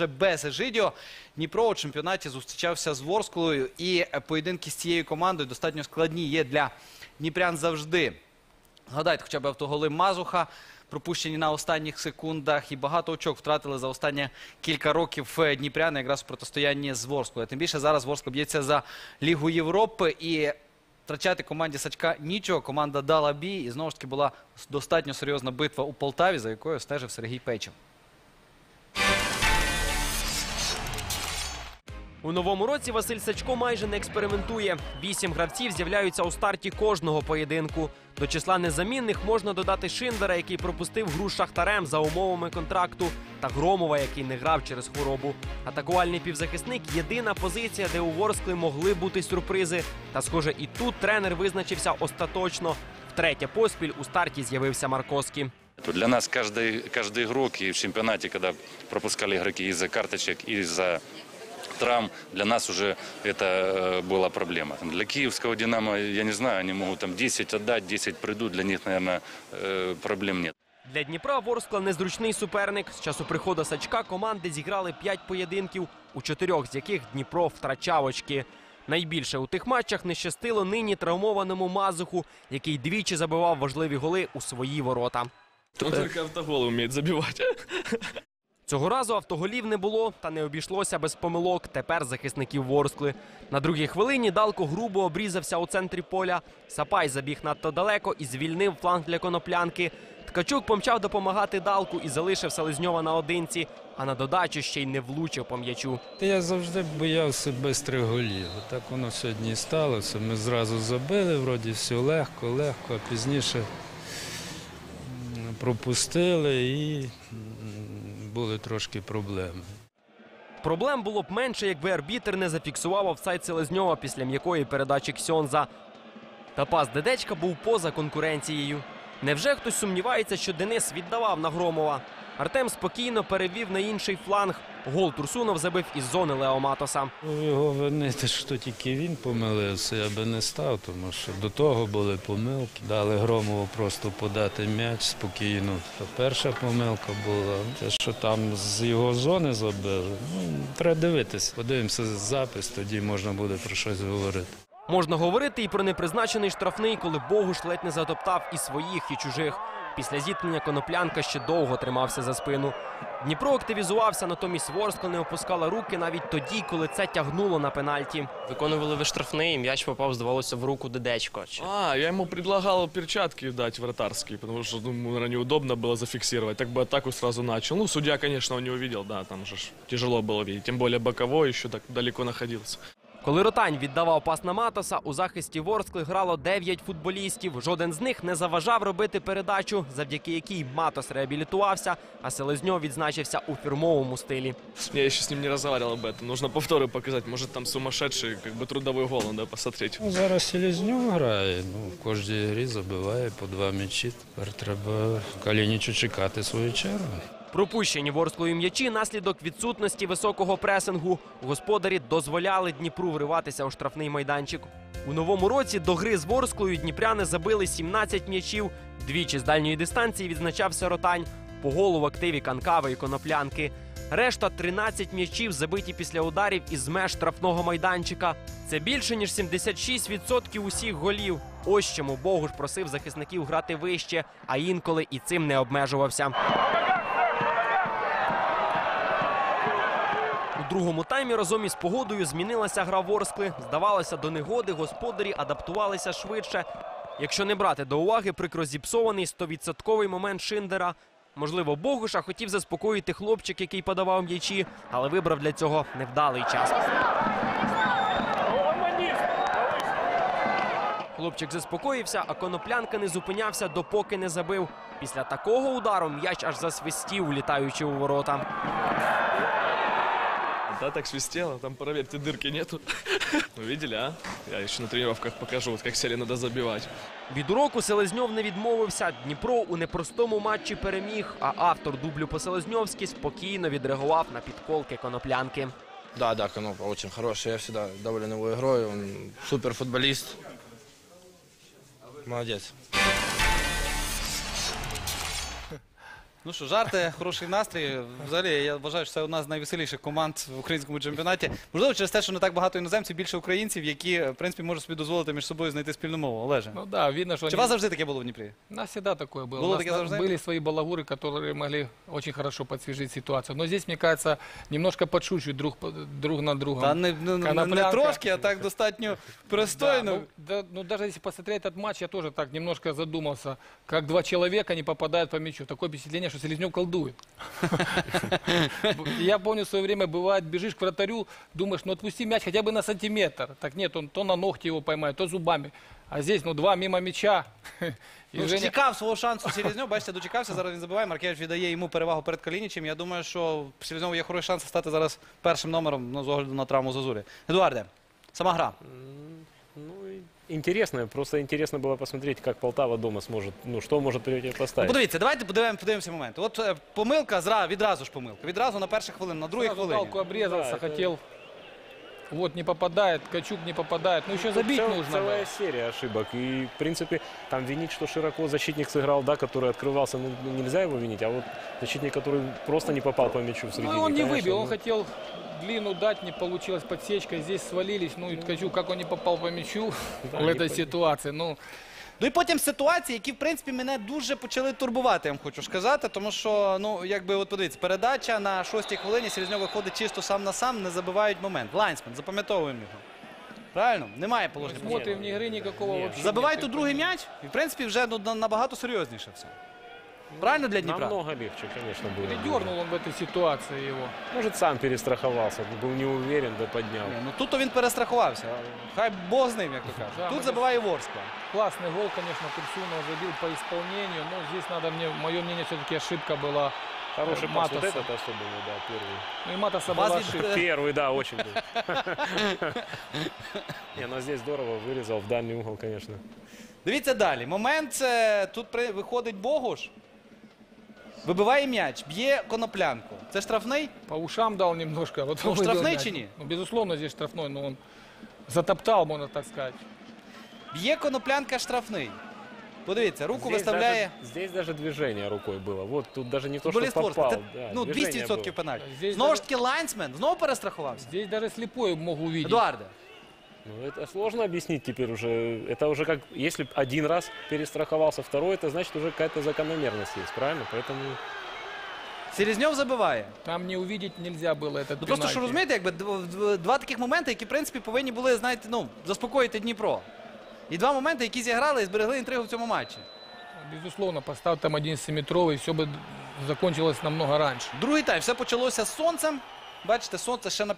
вже без Ежидіо. Дніпро у чемпіонаті зустрічався з Ворсклою, і поєдинки з цією командою достатньо складні є для дніпрян завжди. Згадайте хоча б автоголи Мазуха, пропущені на останніх секундах, і багато очок втратили за останні кілька років е, дніпряни якраз в протистоянні з Ворсклою. Тим більше зараз Ворскла б'ється за Лігу Європи і втрачати команді Сачка нічого. Команда дала бій, і знову ж таки була достатньо серйозна битва у Полтаві, за якою стежив Сергій Пейчев. У новому році Василь Сачко майже не експериментує. Вісім гравців з'являються у старті кожного поєдинку. До числа незамінних можна додати Шиндера, який пропустив гру з шахтарем за умовами контракту, та Громова, який не грав через хворобу. Атакувальний півзахисник єдина позиція, де у Ворскли могли бути сюрпризи. Та, схоже, і тут тренер визначився остаточно. Втретє поспіль у старті з'явився Марковський. То Для нас каждый, игрок и в чемпионате, когда пропускали игроки из-за карточек, из-за травм, для нас уже это э, была проблема. Для киевского «Динамо», я не знаю, они могут там 10 отдать, 10 придут, для них, наверное, э, проблем нет. Для Дніпра Ворскла незручний суперник. З часу приходу Сачка команди зіграли 5 поєдинків, у чотирьох з яких Дніпро втрачав очки. Найбільше у тих матчах не щастило нині травмованому Мазуху, який двічі забивав важливі голи у свої ворота. Он только автоголы умеет забивать. Цього разу автоголів не було, та не обійшлося без помилок. Тепер захисників Ворскли. На другій хвилині Далко грубо обрізався у центрі поля. Сапай забіг надто далеко і звільнив фланг для коноплянки. Ткачук помчав допомагати Далку і залишив Селезньова наодинці, а на додачу ще й не влучив по м'ячу. Я завжди боявся бистрих голів. Так воно сьогодні і сталося. Ми зразу забили, вроді все легко, легко, а пізніше пропустили і були трошки проблеми. Проблем було б менше, якби арбітер не зафіксував офсайд Селезньова після м'якої передачі Ксьонза. Та пас Дедечка був поза конкуренцією. Невже хтось сумнівається, що Денис віддавав на Громова? Артем спокійно перевів на інший фланг. Гол Турсунов забив із зони Лео Матоса. Ну, Його винити, що тільки він помилився, я би не став, тому що до того були помилки. Дали Громову просто подати м'яч спокійно. Та перша помилка була. Те, що там з його зони забили, ну, треба дивитися. Подивимося запис, тоді можна буде про щось говорити. Можна говорити і про непризначений штрафний, коли Богуш ледь не затоптав і своїх, і чужих. Після зіткнення коноплянка ще довго тримався за спину. Дніпро активізувався, натомість Ворскла не опускала руки навіть тоді, коли це тягнуло на пенальті. Виконували ви штрафний, і м'яч попав, здавалося, в руку Дедечко. Чи- А, я ему предлагал перчатки дать вратарские, потому что, ну, наверное, неудобно было зафиксировать. Так бы атаку сразу начал. Ну, судья, конечно, он не увидел, да, там же ж тяжело было видеть. Тем более боковой еще так далеко находился. Коли Ротань віддавав пас на Матоса, у захисті Ворскли грало 9 футболістів. Жоден з них не заважав робити передачу, завдяки якій Матос реабілітувався, а Селезньов відзначився у фірмовому стилі. Я еще с ним не разговаривал об этом. Нужно повторы показать. Может, там сумасшедший, как бы трудовой гол надо посмотреть. Ну, зараз Селезньов грає, ну, в кожній грі забиває по два м'ячі. Тепер треба Калінічу чекати свою чергу. Пропущені Ворсклою м'ячі наслідок відсутності високого пресингу. Господарі дозволяли Дніпру вриватися у штрафний майданчик. У новому році до гри з Ворсклою дніпряни забили 17 м'ячів. Двічі з дальньої дистанції відзначався Ротань. По голу в активі Канкави і Коноплянки. Решта 13 м'ячів забиті після ударів із меж штрафного майданчика. Це більше ніж 76% усіх голів. Ось чому Богуш просив захисників грати вище, а інколи і цим не обмежувався. Другому таймі разом із погодою змінилася гра Ворскли. Здавалося, до негоди господарі адаптувалися швидше. Якщо не брати до уваги прикро зіпсований 100% момент Шиндера. Можливо, Богуша хотів заспокоїти хлопчик, який подавав м'ячі, але вибрав для цього невдалий час. Хлопчик заспокоївся, а коноплянка не зупинявся, допоки не забив. Після такого удару м'яч аж засвистів, улітаючи у ворота. Да, так свистело. Там, проверьте, дырки нету. Ну, видели, а? Я еще на тренировках покажу, вот как сели надо забивать. Від уроку Селезньов не відмовився. Дніпро у непростому матчі переміг, а автор дублю по Селезньовськи спокійно відреагував на підколки коноплянки. Да, да, Конопа очень хороший. Я всегда доволен его игрой. Он супер футболист. Молодец. Ну що, жарти, хороший настрій. Взагалі, я вважаю, що це одна з найвеселіших команд в українському чемпіонаті. Можливо, через те, що не так багато іноземців, більше українців, які, в принципі, можуть собі дозволити між собою знайти спільну мову. Олеже. Ну да, видно, что Чи у они- вас завжди таке було в Дніпрі? у нас всегда такое было. Было у нас такие на- завжди? были свои балагуры, которые могли очень хорошо подсвежить ситуацию. Но здесь, мне кажется, немножко подшучивают друг, по- друг на друга. Та не, не, не, не Коноплянка. трошки, а так достатньо Да, пристойно. ну, да, ну, даже если посмотреть этот матч, я тоже так немножко задумался, как два человека не попадают по мячу. Такое впечатление, что Селезнев колдует. Я помню, в свое время бывает, бежишь к вратарю, думаешь, ну отпусти мяч хотя бы на сантиметр. Так нет, он то на ногти его поймает, то зубами. А здесь, ну, два мимо мяча. Ну, Женя- чекав свого шансу Селезньов, бачите, дочекався, зараз він забиває. Маркевич віддає йому перевагу перед Калінічем. Я думаю, що в Селезньову є хороший шанс стати зараз першим номером ну, з огляду на травму Зазурі. Едуарде, сама гра. Ну, и интересно. Просто интересно было посмотреть, как Полтава дома сможет, ну, что может Ну, противопоставить. подивіться, давайте подивимо, подивимося момент. От е, помилка зра, відразу ж помилка. Відразу на перших хвилин, на другій Сразу хвилині. палку обрезался, Да, это- хотел. Вот не попадает, Качук не попадает. Ну еще Тут забить цел- нужно. Целая было. серия ошибок. И, в принципе, там винить, что широко защитник сыграл, да, который открывался, ну, ну, нельзя его винить. А вот защитник, который просто не попал по мячу в середине. Ну, он не конечно, выбил, он ну, хотел длину дать, не получилось подсечка, здесь свалились. Ну, и Ткачук, как он не попал по мячу в этой ситуации. Ну, Ну і потім ситуації, які в принципі мене дуже почали турбувати, я вам хочу сказати. Тому що, ну якби от подивіться, передача на шостій хвилині Селезньов виходить чисто сам на сам, не забивають момент. Лайнсмен, запам'ятовуємо його. Правильно? Немає положення. смотрим, ни игры никакого Нет. вообще. Нет. другий м'яч, і в принципі вже ну, на- набагато серйозніше все. Правильно для Дніпра? Намного легче, конечно, было. Передернул он в этой ситуации его. Может, сам перестраховался, был не уверен, да поднял. Ні, Ну тут то він перестрахувався. Хай Бог з ним, як то Да, кажуть. Тут ми забиває Ворскла. Классный гол, конечно, Турсунов забил по исполнению. Но здесь надо мне, мое мнение, все-таки ошибка была. Хороший Э, пас, вот Матоса. этот особенно, да, первый. Ну и Матаса Вас была ведь, ошибка. э, Первый, да, очень был. Не, ну здесь здорово вырезал в дальний угол, конечно. Дивіться далі. Момент е, тут при, виходить Богуш. Вибиває м'яч, б'є коноплянку. Це штрафний? По ушам дал немножко. Вот Ну, он выбил штрафной мяч. чи не? Ну, безусловно, здесь штрафной, но он затоптал, можно так сказать. Б'є коноплянка штрафний. Подивіться, руку Здесь виставляє даже, здесь даже движение рукой было. Вот тут даже не то, что футболіст Ворскла. попал. Це, да, ну, движение 200% было. пенальті. Здесь Знову даже- ж таки лайнсмен, знову перестрахувався. Здесь даже слепой мог увидеть. Едуарде, Ну, это сложно объяснить теперь уже. Это уже как, если один раз перестраховался, второй, это значит уже какая-то закономерность есть, правильно? Поэтому Селезньов забиває. Там не увидеть нельзя было этот Ну просто що пенальти. розумієте, якби дв- дв- два таких моменти, які в принципі повинні були, знаєте, ну, заспокоїти Дніпро. І два моменти, які зіграли і зберегли інтригу в цьому матчі. Безусловно, поставь там 11-метровый, все бы закончилось намного раньше. Другий тайм. Все почалося з сонцем. Бачите, сонце ще на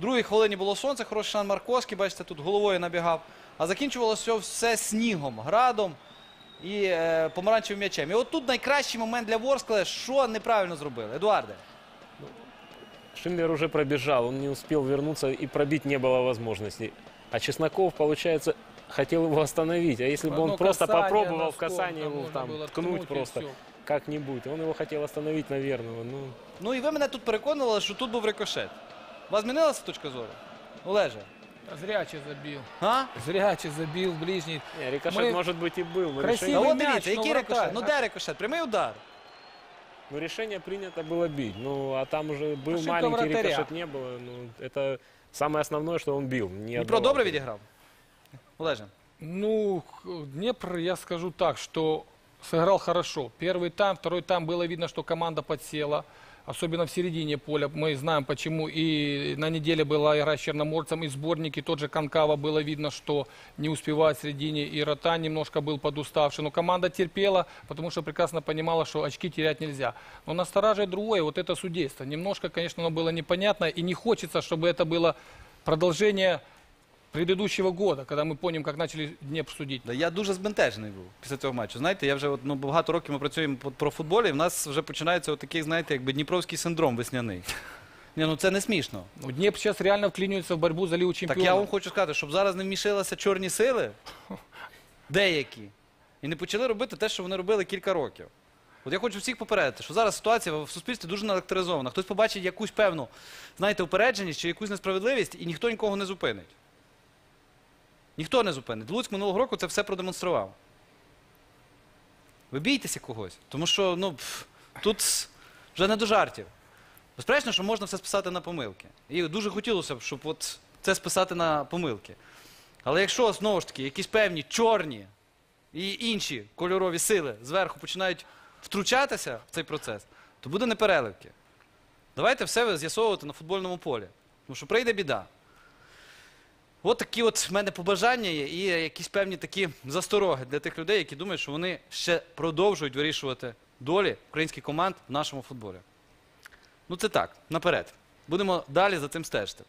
52-й хвилині було сонце. Хороший Шан Марковський, бачите, тут головою набігав. А закінчувалося все снігом, градом і е, помаранчевим м'ячем. І от тут найкращий момент для Ворскли, що неправильно зробили. Едуарде. Шиммер уже пробежал, он не успел вернуться и пробить не было возможности. А Чесноков, получается, хотел его остановить. А если бы Одно он просто касание попробовал в носком, касание там его нужно там было ткнуть ткнуть и просто всё. как-нибудь, он его хотел остановить, наверное. Ну, Ну і ви мене тут переконували, що тут був рикошет. У вас змінилася точка зору? Олеже? Зряче забил. А? Зряче забил в ближний. не, рикошет, Мы- может быть, и был, но Красивый Та решение, от мяч, дивіться, ну, який вратарь. рикошет? Ну де рикошет? Прямий удар. но решение принято было бить. Ну, а там уже был Ошибка маленький вратаря. рикошет, не было. Ну, это самое основное, что он бил. Не Дніпро отдавал. добре відіграв? Олеже. Ну, х- Днепр, я скажу так, что сыграл хорошо. Первый тайм, второй тайм было видно, что команда подсела. Особенно в середине поля. Мы знаем почему. И на неделе была игра с Черноморцем, и сборники. Тот же Конкава было видно, что не успевает в середине. И Ротан немножко был подуставший. Но команда терпела, потому что прекрасно понимала, что очки терять нельзя. Но настораживает другое, вот это судейство. Немножко, конечно, оно было непонятно. И не хочется, чтобы это было продолжение предыдущего года, когда мы помним, как начали Днепр судить. Да я дуже збентежений був після цього матчу. Знаєте, я вже от, ну, багато років ми працюємо по- про футболі, і в нас вже починається от такий, знаєте, якби дніпровський синдром весняний. Ні, ну це не смішно. Ну, Днепр сейчас реально вклинивается в борьбу за Лигу Так я вам хочу сказати, щоб зараз не вмішалися чорні сили, деякі, і не почали робити те, що вони робили кілька років. От я хочу всіх попередити, що зараз ситуація в суспільстві дуже наелектризована. Хтось побачить якусь певну, знаєте, упередженість чи якусь несправедливість, і ніхто нікого не зупинить. Ніхто не зупинить. Луцьк минулого року це все продемонстрував. Ви бійтеся когось. Тому що ну, пф, тут вже не до жартів. Безперечно, що можна все списати на помилки. І дуже хотілося б, щоб от це списати на помилки. Але якщо знову ж таки якісь певні чорні і інші кольорові сили зверху починають втручатися в цей процес, то буде непереливки. Давайте все з'ясовувати на футбольному полі. Тому що прийде біда. От такі от в мене побажання є і якісь певні такі застороги для тих людей, які думають, що вони ще продовжують вирішувати долі українських команд в нашому футболі. Ну це так, наперед. Будемо далі за цим стежити.